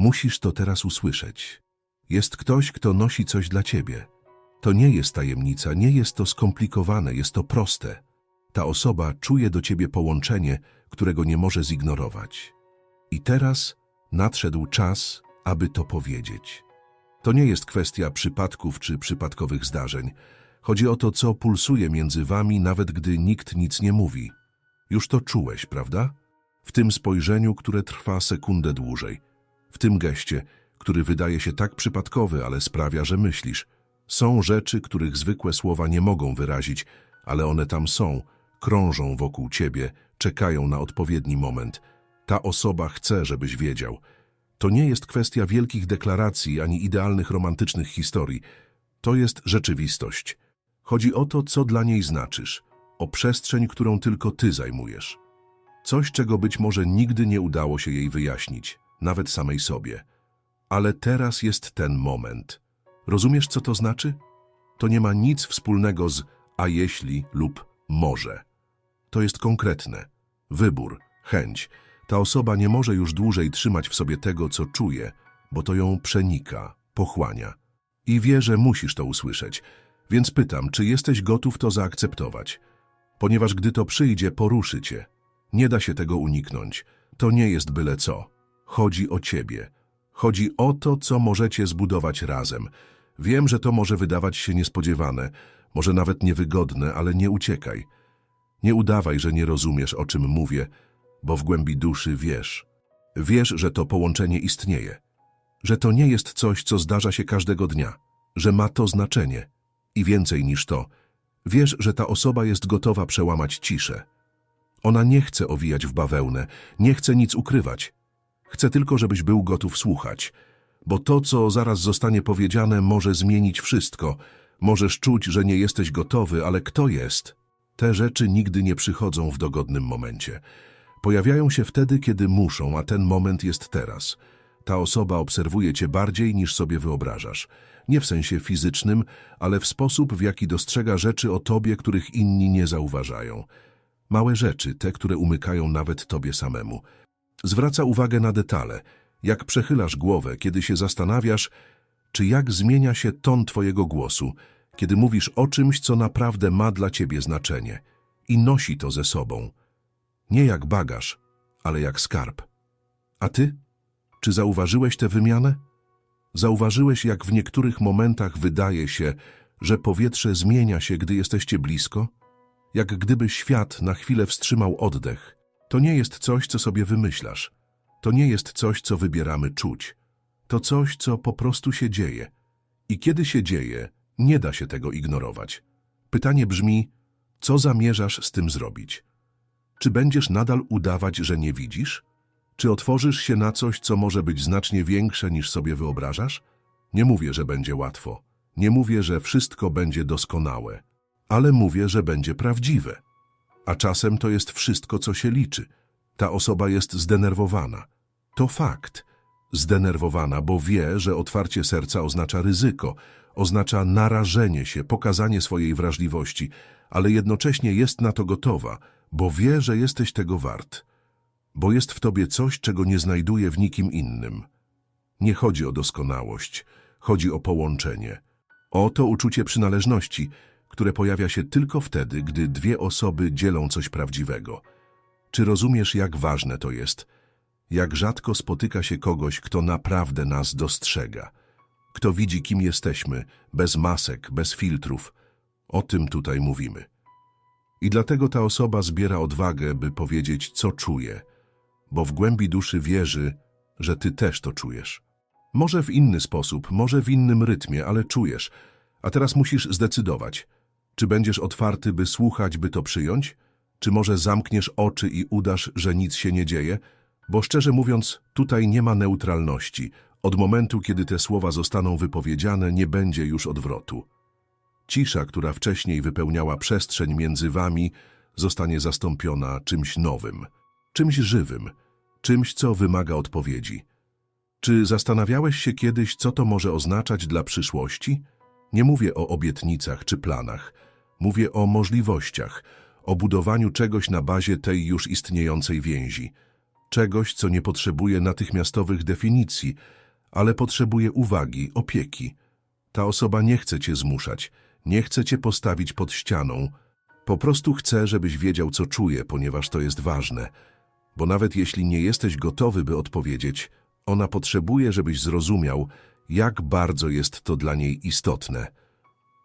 Musisz to teraz usłyszeć. Jest ktoś, kto nosi coś dla ciebie. To nie jest tajemnica, nie jest to skomplikowane, jest to proste. Ta osoba czuje do ciebie połączenie, którego nie może zignorować. I teraz nadszedł czas, aby to powiedzieć. To nie jest kwestia przypadków czy przypadkowych zdarzeń. Chodzi o to, co pulsuje między wami, nawet gdy nikt nic nie mówi. Już to czułeś, prawda? W tym spojrzeniu, które trwa sekundę dłużej. W tym geście, który wydaje się tak przypadkowy, ale sprawia, że myślisz. Są rzeczy, których zwykłe słowa nie mogą wyrazić, ale one tam są, krążą wokół ciebie, czekają na odpowiedni moment. Ta osoba chce, żebyś wiedział. To nie jest kwestia wielkich deklaracji ani idealnych romantycznych historii. To jest rzeczywistość. Chodzi o to, co dla niej znaczysz, o przestrzeń, którą tylko ty zajmujesz. Coś, czego być może nigdy nie udało się jej wyjaśnić, nawet samej sobie. Ale teraz jest ten moment. Rozumiesz, co to znaczy? To nie ma nic wspólnego z a jeśli lub może. To jest konkretne. Wybór, chęć. Ta osoba nie może już dłużej trzymać w sobie tego, co czuje, bo to ją przenika, pochłania. I wie, że musisz to usłyszeć. Więc pytam, czy jesteś gotów to zaakceptować? Ponieważ gdy to przyjdzie, poruszy cię. Nie da się tego uniknąć. To nie jest byle co. Chodzi o ciebie. Chodzi o to, co możecie zbudować razem. Wiem, że to może wydawać się niespodziewane, może nawet niewygodne, ale nie uciekaj. Nie udawaj, że nie rozumiesz, o czym mówię, bo w głębi duszy wiesz. Wiesz, że to połączenie istnieje. Że to nie jest coś, co zdarza się każdego dnia. Że ma to znaczenie. I więcej niż to. Wiesz, że ta osoba jest gotowa przełamać ciszę. Ona nie chce owijać w bawełnę, nie chce nic ukrywać. Chce tylko, żebyś był gotów słuchać. Bo to, co zaraz zostanie powiedziane, może zmienić wszystko. Możesz czuć, że nie jesteś gotowy, ale kto jest? Te rzeczy nigdy nie przychodzą w dogodnym momencie. Pojawiają się wtedy, kiedy muszą, a ten moment jest teraz. Ta osoba obserwuje cię bardziej niż sobie wyobrażasz. Nie w sensie fizycznym, ale w sposób, w jaki dostrzega rzeczy o tobie, których inni nie zauważają. Małe rzeczy, te, które umykają nawet tobie samemu. Zwraca uwagę na detale, jak przechylasz głowę, kiedy się zastanawiasz, czy jak zmienia się ton twojego głosu, kiedy mówisz o czymś, co naprawdę ma dla ciebie znaczenie i nosi to ze sobą. Nie jak bagaż, ale jak skarb. A ty? Czy zauważyłeś tę wymianę? Zauważyłeś, jak w niektórych momentach wydaje się, że powietrze zmienia się, gdy jesteście blisko? Jak gdyby świat na chwilę wstrzymał oddech. To nie jest coś, co sobie wymyślasz. To nie jest coś, co wybieramy czuć. To coś, co po prostu się dzieje. I kiedy się dzieje, nie da się tego ignorować. Pytanie brzmi, co zamierzasz z tym zrobić? Czy będziesz nadal udawać, że nie widzisz? Czy otworzysz się na coś, co może być znacznie większe niż sobie wyobrażasz? Nie mówię, że będzie łatwo. Nie mówię, że wszystko będzie doskonałe. Ale mówię, że będzie prawdziwe. A czasem to jest wszystko, co się liczy. Ta osoba jest zdenerwowana. To fakt. Zdenerwowana, bo wie, że otwarcie serca oznacza ryzyko, oznacza narażenie się, pokazanie swojej wrażliwości, ale jednocześnie jest na to gotowa, bo wie, że jesteś tego wart. Bo jest w tobie coś, czego nie znajduje w nikim innym. Nie chodzi o doskonałość, chodzi o połączenie. O to uczucie przynależności, które pojawia się tylko wtedy, gdy dwie osoby dzielą coś prawdziwego. Czy rozumiesz, jak ważne to jest? Jak rzadko spotyka się kogoś, kto naprawdę nas dostrzega. Kto widzi, kim jesteśmy, bez masek, bez filtrów. O tym tutaj mówimy. I dlatego ta osoba zbiera odwagę, by powiedzieć, co czuje, bo w głębi duszy wierzy, że ty też to czujesz. Może w inny sposób, może w innym rytmie, ale czujesz. A teraz musisz zdecydować, czy będziesz otwarty, by słuchać, by to przyjąć, czy może zamkniesz oczy i udasz, że nic się nie dzieje, bo szczerze mówiąc, tutaj nie ma neutralności. Od momentu, kiedy te słowa zostaną wypowiedziane, nie będzie już odwrotu. Cisza, która wcześniej wypełniała przestrzeń między wami, zostanie zastąpiona czymś nowym, czymś żywym, czymś, co wymaga odpowiedzi. Czy zastanawiałeś się kiedyś, co to może oznaczać dla przyszłości? Nie mówię o obietnicach czy planach. Mówię o możliwościach, o budowaniu czegoś na bazie tej już istniejącej więzi. czegoś, co nie potrzebuje natychmiastowych definicji, ale potrzebuje uwagi, opieki. Ta osoba nie chce cię zmuszać, nie chce cię postawić pod ścianą. Po prostu chce, żebyś wiedział, co czuje, ponieważ to jest ważne. Bo nawet jeśli nie jesteś gotowy, by odpowiedzieć, ona potrzebuje, żebyś zrozumiał, jak bardzo jest to dla niej istotne.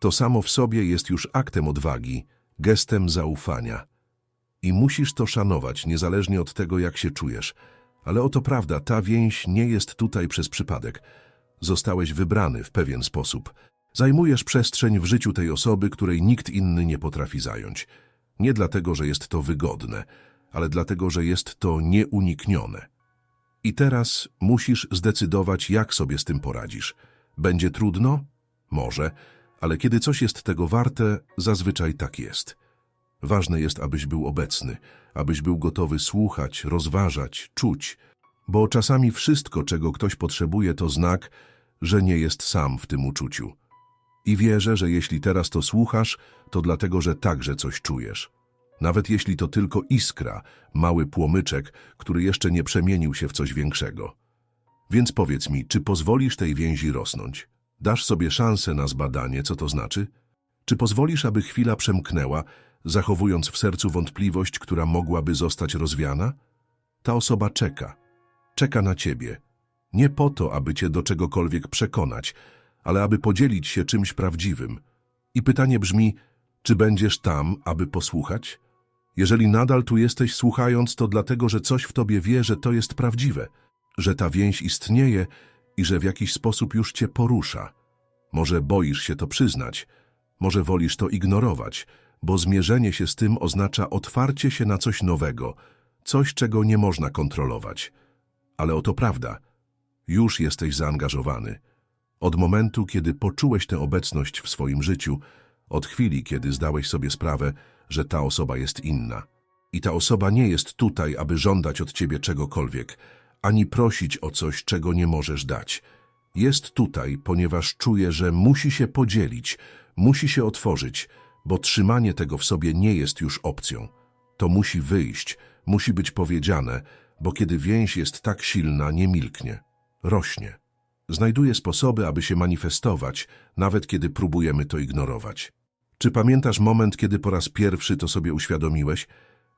To samo w sobie jest już aktem odwagi, gestem zaufania. I musisz to szanować, niezależnie od tego, jak się czujesz. Ale oto prawda, ta więź nie jest tutaj przez przypadek. Zostałeś wybrany w pewien sposób. Zajmujesz przestrzeń w życiu tej osoby, której nikt inny nie potrafi zająć. Nie dlatego, że jest to wygodne, ale dlatego, że jest to nieuniknione. I teraz musisz zdecydować, jak sobie z tym poradzisz. Będzie trudno? Może, ale kiedy coś jest tego warte, zazwyczaj tak jest. Ważne jest, abyś był obecny, abyś był gotowy słuchać, rozważać, czuć, bo czasami wszystko, czego ktoś potrzebuje, to znak, że nie jest sam w tym uczuciu. I wierzę, że jeśli teraz to słuchasz, to dlatego, że także coś czujesz. Nawet jeśli to tylko iskra, mały płomyczek, który jeszcze nie przemienił się w coś większego. Więc powiedz mi, czy pozwolisz tej więzi rosnąć? Dasz sobie szansę na zbadanie, co to znaczy? Czy pozwolisz, aby chwila przemknęła, zachowując w sercu wątpliwość, która mogłaby zostać rozwiana? Ta osoba czeka. Czeka na ciebie. Nie po to, aby cię do czegokolwiek przekonać, ale aby podzielić się czymś prawdziwym. I pytanie brzmi, czy będziesz tam, aby posłuchać? Jeżeli nadal tu jesteś słuchając, to dlatego, że coś w tobie wie, że to jest prawdziwe, że ta więź istnieje i że w jakiś sposób już cię porusza. Może boisz się to przyznać, może wolisz to ignorować, bo zmierzenie się z tym oznacza otwarcie się na coś nowego, coś, czego nie można kontrolować. Ale oto prawda. Już jesteś zaangażowany. Od momentu, kiedy poczułeś tę obecność w swoim życiu, od chwili, kiedy zdałeś sobie sprawę, że ta osoba jest inna. I ta osoba nie jest tutaj, aby żądać od ciebie czegokolwiek, ani prosić o coś, czego nie możesz dać. Jest tutaj, ponieważ czuje, że musi się podzielić, musi się otworzyć, bo trzymanie tego w sobie nie jest już opcją. To musi wyjść, musi być powiedziane, bo kiedy więź jest tak silna, nie milknie, rośnie. Znajduje sposoby, aby się manifestować, nawet kiedy próbujemy to ignorować. Czy pamiętasz moment, kiedy po raz pierwszy to sobie uświadomiłeś?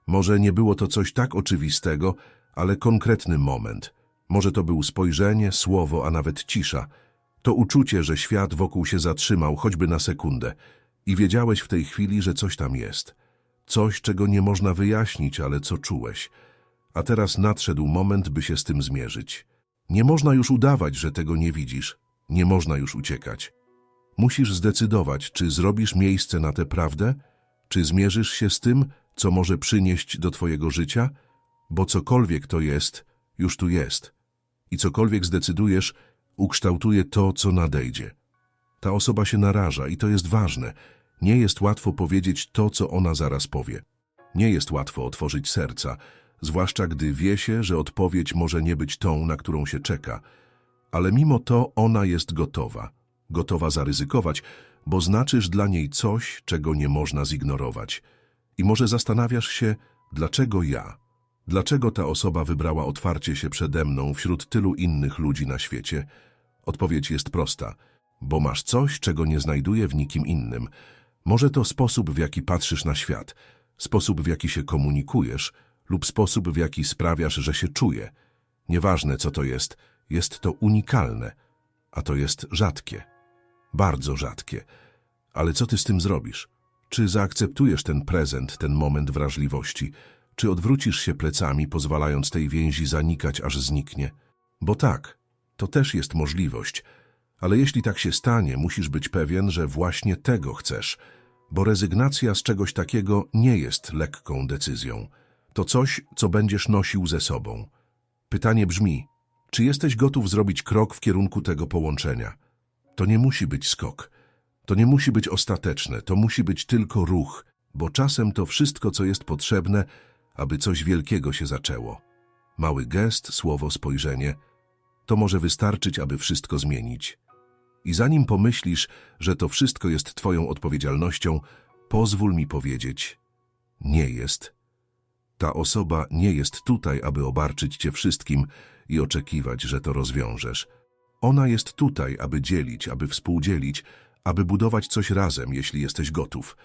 Może nie było to coś tak oczywistego, ale konkretny moment. Może to był spojrzenie, słowo, a nawet cisza. To uczucie, że świat wokół się zatrzymał, choćby na sekundę. I wiedziałeś w tej chwili, że coś tam jest. Coś, czego nie można wyjaśnić, ale co czułeś. A teraz nadszedł moment, by się z tym zmierzyć. Nie można już udawać, że tego nie widzisz. Nie można już uciekać. Musisz zdecydować, czy zrobisz miejsce na tę prawdę, czy zmierzysz się z tym, co może przynieść do twojego życia, bo cokolwiek to jest, już tu jest. I cokolwiek zdecydujesz, ukształtuje to, co nadejdzie. Ta osoba się naraża i to jest ważne. Nie jest łatwo powiedzieć to, co ona zaraz powie. Nie jest łatwo otworzyć serca, zwłaszcza gdy wie się, że odpowiedź może nie być tą, na którą się czeka. Ale mimo to ona jest gotowa. Gotowa zaryzykować, bo znaczysz dla niej coś, czego nie można zignorować. I może zastanawiasz się, dlaczego ja? Dlaczego ta osoba wybrała otwarcie się przede mną wśród tylu innych ludzi na świecie? Odpowiedź jest prosta. Bo masz coś, czego nie znajduje w nikim innym. Może to sposób, w jaki patrzysz na świat, sposób, w jaki się komunikujesz lub sposób, w jaki sprawiasz, że się czuje. Nieważne, co to jest, jest to unikalne, a to jest rzadkie. Bardzo rzadkie. Ale co ty z tym zrobisz? Czy zaakceptujesz ten prezent, ten moment wrażliwości? Czy odwrócisz się plecami, pozwalając tej więzi zanikać, aż zniknie? Bo tak, to też jest możliwość. Ale jeśli tak się stanie, musisz być pewien, że właśnie tego chcesz, bo rezygnacja z czegoś takiego nie jest lekką decyzją. To coś, co będziesz nosił ze sobą. Pytanie brzmi, czy jesteś gotów zrobić krok w kierunku tego połączenia? To nie musi być skok. To nie musi być ostateczne, to musi być tylko ruch, bo czasem to wszystko, co jest potrzebne, aby coś wielkiego się zaczęło. Mały gest, słowo, spojrzenie, to może wystarczyć, aby wszystko zmienić. I zanim pomyślisz, że to wszystko jest Twoją odpowiedzialnością, pozwól mi powiedzieć, nie jest. Ta osoba nie jest tutaj, aby obarczyć cię wszystkim i oczekiwać, że to rozwiążesz. Ona jest tutaj, aby dzielić, aby współdzielić, aby budować coś razem, jeśli jesteś gotów.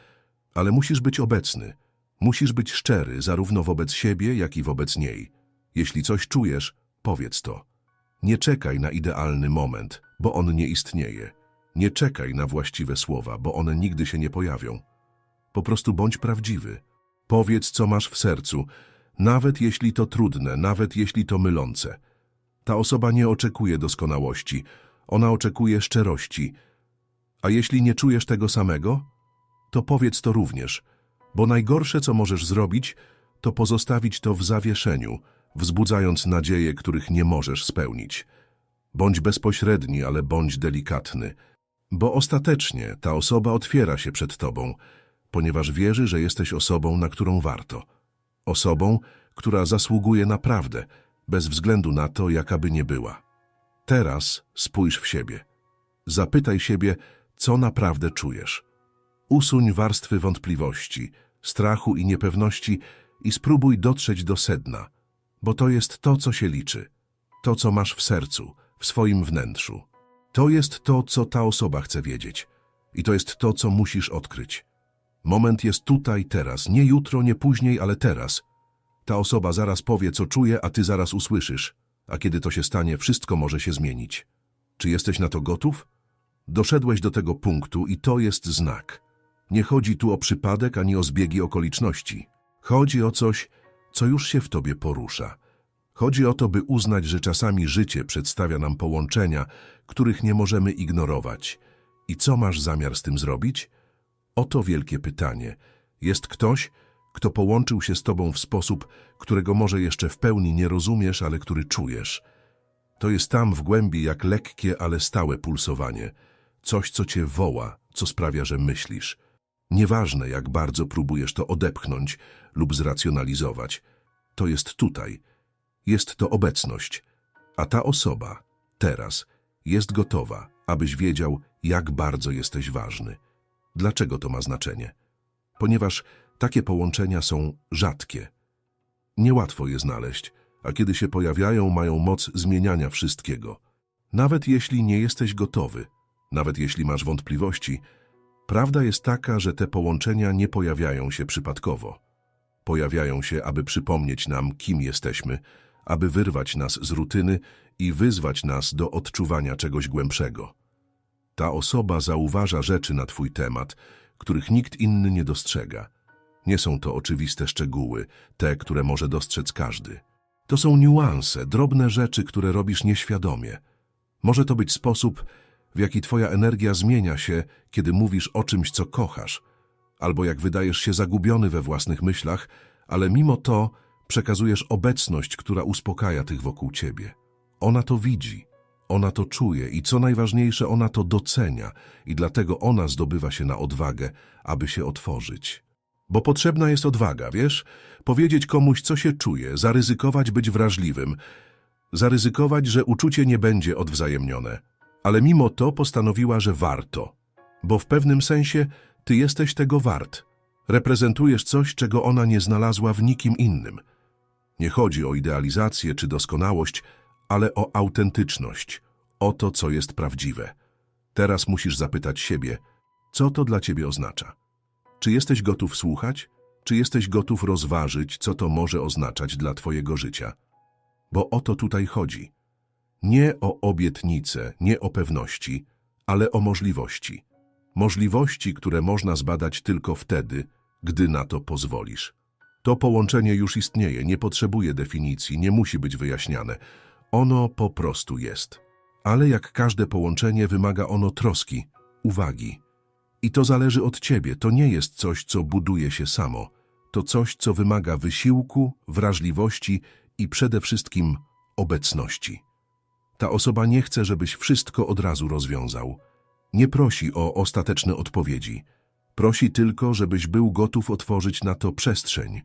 Ale musisz być obecny. Musisz być szczery, zarówno wobec siebie, jak i wobec niej. Jeśli coś czujesz, powiedz to. Nie czekaj na idealny moment, bo on nie istnieje. Nie czekaj na właściwe słowa, bo one nigdy się nie pojawią. Po prostu bądź prawdziwy. Powiedz, co masz w sercu, nawet jeśli to trudne, nawet jeśli to mylące. Ta osoba nie oczekuje doskonałości, ona oczekuje szczerości. A jeśli nie czujesz tego samego, to powiedz to również, bo najgorsze, co możesz zrobić, to pozostawić to w zawieszeniu, wzbudzając nadzieje, których nie możesz spełnić. Bądź bezpośredni, ale bądź delikatny, bo ostatecznie ta osoba otwiera się przed tobą, ponieważ wierzy, że jesteś osobą, na którą warto. Osobą, która zasługuje na prawdę, bez względu na to, jaka by nie była. Teraz spójrz w siebie. Zapytaj siebie, co naprawdę czujesz. Usuń warstwy wątpliwości, strachu i niepewności i spróbuj dotrzeć do sedna, bo to jest to, co się liczy. To, co masz w sercu, w swoim wnętrzu. To jest to, co ta osoba chce wiedzieć. I to jest to, co musisz odkryć. Moment jest tutaj, teraz. Nie jutro, nie później, ale teraz. Ta osoba zaraz powie, co czuje, a ty zaraz usłyszysz. A kiedy to się stanie, wszystko może się zmienić. Czy jesteś na to gotów? Doszedłeś do tego punktu i to jest znak. Nie chodzi tu o przypadek ani o zbiegi okoliczności. Chodzi o coś, co już się w tobie porusza. Chodzi o to, by uznać, że czasami życie przedstawia nam połączenia, których nie możemy ignorować. I co masz zamiar z tym zrobić? Oto wielkie pytanie. Jest ktoś, kto połączył się z tobą w sposób, którego może jeszcze w pełni nie rozumiesz, ale który czujesz. To jest tam w głębi jak lekkie, ale stałe pulsowanie. Coś, co cię woła, co sprawia, że myślisz. Nieważne, jak bardzo próbujesz to odepchnąć lub zracjonalizować. To jest tutaj. Jest to obecność. A ta osoba, teraz, jest gotowa, abyś wiedział, jak bardzo jesteś ważny. Dlaczego to ma znaczenie? Ponieważ takie połączenia są rzadkie. Niełatwo je znaleźć, a kiedy się pojawiają, mają moc zmieniania wszystkiego. Nawet jeśli nie jesteś gotowy, nawet jeśli masz wątpliwości, prawda jest taka, że te połączenia nie pojawiają się przypadkowo. Pojawiają się, aby przypomnieć nam, kim jesteśmy, aby wyrwać nas z rutyny i wyzwać nas do odczuwania czegoś głębszego. Ta osoba zauważa rzeczy na twój temat, których nikt inny nie dostrzega. Nie są to oczywiste szczegóły, te, które może dostrzec każdy. To są niuanse, drobne rzeczy, które robisz nieświadomie. Może to być sposób, w jaki twoja energia zmienia się, kiedy mówisz o czymś, co kochasz, albo jak wydajesz się zagubiony we własnych myślach, ale mimo to przekazujesz obecność, która uspokaja tych wokół ciebie. Ona to widzi, ona to czuje i co najważniejsze, ona to docenia i dlatego ona zdobywa się na odwagę, aby się otworzyć. Bo potrzebna jest odwaga, wiesz? Powiedzieć komuś, co się czuje, zaryzykować być wrażliwym, zaryzykować, że uczucie nie będzie odwzajemnione. Ale mimo to postanowiła, że warto. Bo w pewnym sensie ty jesteś tego wart. Reprezentujesz coś, czego ona nie znalazła w nikim innym. Nie chodzi o idealizację czy doskonałość, ale o autentyczność, o to, co jest prawdziwe. Teraz musisz zapytać siebie, co to dla ciebie oznacza. Czy jesteś gotów słuchać? Czy jesteś gotów rozważyć, co to może oznaczać dla twojego życia? Bo o to tutaj chodzi. Nie o obietnice, nie o pewności, ale o możliwości. Możliwości, które można zbadać tylko wtedy, gdy na to pozwolisz. To połączenie już istnieje, nie potrzebuje definicji, nie musi być wyjaśniane. Ono po prostu jest. Ale jak każde połączenie wymaga ono troski, uwagi. I to zależy od ciebie, to nie jest coś, co buduje się samo. To coś, co wymaga wysiłku, wrażliwości i przede wszystkim obecności. Ta osoba nie chce, żebyś wszystko od razu rozwiązał. Nie prosi o ostateczne odpowiedzi. Prosi tylko, żebyś był gotów otworzyć na to przestrzeń,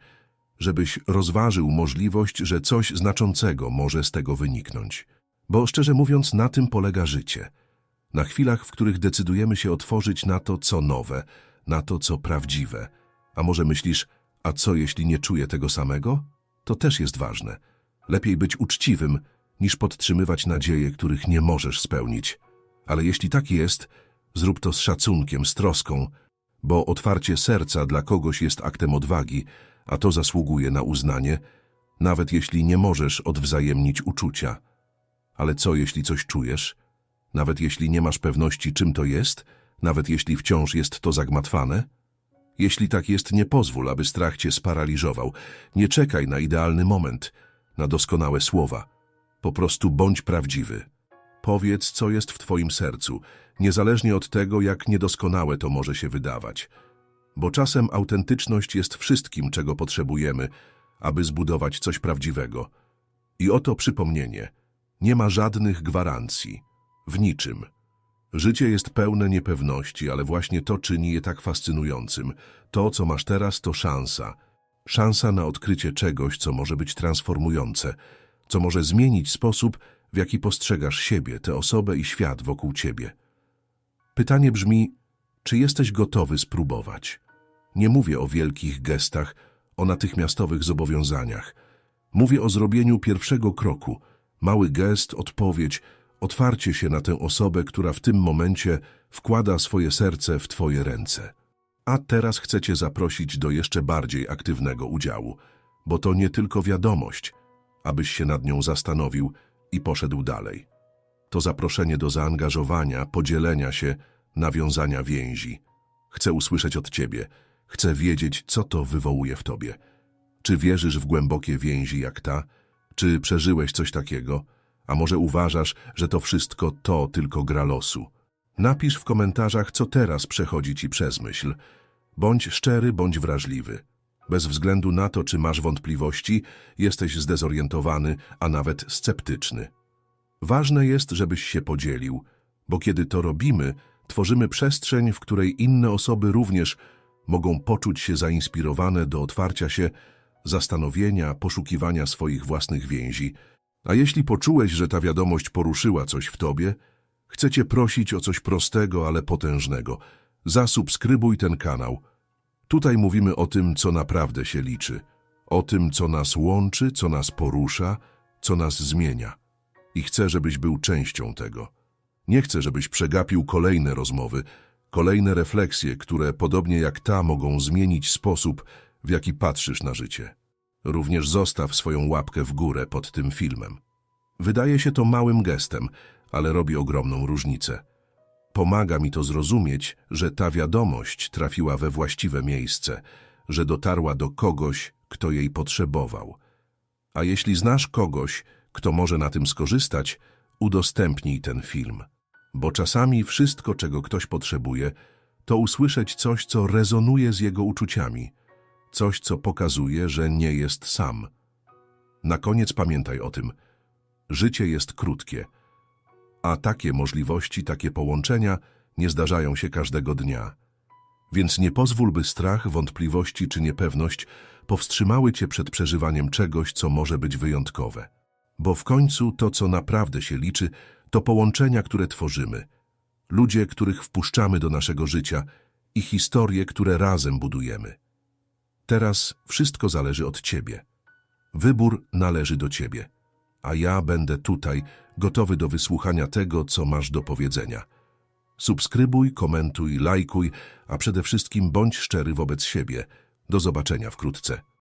żebyś rozważył możliwość, że coś znaczącego może z tego wyniknąć. Bo szczerze mówiąc, na tym polega życie. Na chwilach, w których decydujemy się otworzyć na to, co nowe, na to, co prawdziwe. A może myślisz, A co jeśli nie czuje tego samego? To też jest ważne. Lepiej być uczciwym, niż podtrzymywać nadzieje, których nie możesz spełnić. Ale jeśli tak jest, zrób to z szacunkiem, z troską, bo otwarcie serca dla kogoś jest aktem odwagi, a to zasługuje na uznanie, nawet jeśli nie możesz odwzajemnić uczucia. Ale co jeśli coś czujesz? Nawet jeśli nie masz pewności, czym to jest? Nawet jeśli wciąż jest to zagmatwane? Jeśli tak jest, nie pozwól, aby strach cię sparaliżował. Nie czekaj na idealny moment, na doskonałe słowa. Po prostu bądź prawdziwy. Powiedz, co jest w twoim sercu, niezależnie od tego, jak niedoskonałe to może się wydawać. Bo czasem autentyczność jest wszystkim, czego potrzebujemy, aby zbudować coś prawdziwego. I oto przypomnienie. Nie ma żadnych gwarancji. W niczym. Życie jest pełne niepewności, ale właśnie to czyni je tak fascynującym. To, co masz teraz, to szansa. Szansa na odkrycie czegoś, co może być transformujące, co może zmienić sposób, w jaki postrzegasz siebie, tę osobę i świat wokół ciebie. Pytanie brzmi, czy jesteś gotowy spróbować? Nie mówię o wielkich gestach, o natychmiastowych zobowiązaniach. Mówię o zrobieniu pierwszego kroku, mały gest, odpowiedź, otwarcie się na tę osobę, która w tym momencie wkłada swoje serce w Twoje ręce. A teraz chcę Cię zaprosić do jeszcze bardziej aktywnego udziału, bo to nie tylko wiadomość, abyś się nad nią zastanowił i poszedł dalej. To zaproszenie do zaangażowania, podzielenia się, nawiązania więzi. Chcę usłyszeć od Ciebie, chcę wiedzieć, co to wywołuje w Tobie. Czy wierzysz w głębokie więzi jak ta? Czy przeżyłeś coś takiego? A może uważasz, że to wszystko to tylko gra losu? Napisz w komentarzach, co teraz przechodzi Ci przez myśl. Bądź szczery, bądź wrażliwy. Bez względu na to, czy masz wątpliwości, jesteś zdezorientowany, a nawet sceptyczny. Ważne jest, żebyś się podzielił, bo kiedy to robimy, tworzymy przestrzeń, w której inne osoby również mogą poczuć się zainspirowane do otwarcia się, zastanowienia, poszukiwania swoich własnych więzi. A jeśli poczułeś, że ta wiadomość poruszyła coś w tobie, chcę cię prosić o coś prostego, ale potężnego. Zasubskrybuj ten kanał. Tutaj mówimy o tym, co naprawdę się liczy. O tym, co nas łączy, co nas porusza, co nas zmienia. I chcę, żebyś był częścią tego. Nie chcę, żebyś przegapił kolejne rozmowy, kolejne refleksje, które podobnie jak ta mogą zmienić sposób, w jaki patrzysz na życie. Również zostaw swoją łapkę w górę pod tym filmem. Wydaje się to małym gestem, ale robi ogromną różnicę. Pomaga mi to zrozumieć, że ta wiadomość trafiła we właściwe miejsce, że dotarła do kogoś, kto jej potrzebował. A jeśli znasz kogoś, kto może na tym skorzystać, udostępnij ten film. Bo czasami wszystko, czego ktoś potrzebuje, to usłyszeć coś, co rezonuje z jego uczuciami, coś, co pokazuje, że nie jest sam. Na koniec pamiętaj o tym. Życie jest krótkie, a takie możliwości, takie połączenia nie zdarzają się każdego dnia. Więc nie pozwól, by strach, wątpliwości czy niepewność powstrzymały cię przed przeżywaniem czegoś, co może być wyjątkowe. Bo w końcu to, co naprawdę się liczy, to połączenia, które tworzymy, ludzie, których wpuszczamy do naszego życia i historie, które razem budujemy. Teraz wszystko zależy od ciebie. Wybór należy do ciebie, a ja będę tutaj, gotowy do wysłuchania tego, co masz do powiedzenia. Subskrybuj, komentuj, lajkuj, a przede wszystkim bądź szczery wobec siebie. Do zobaczenia wkrótce.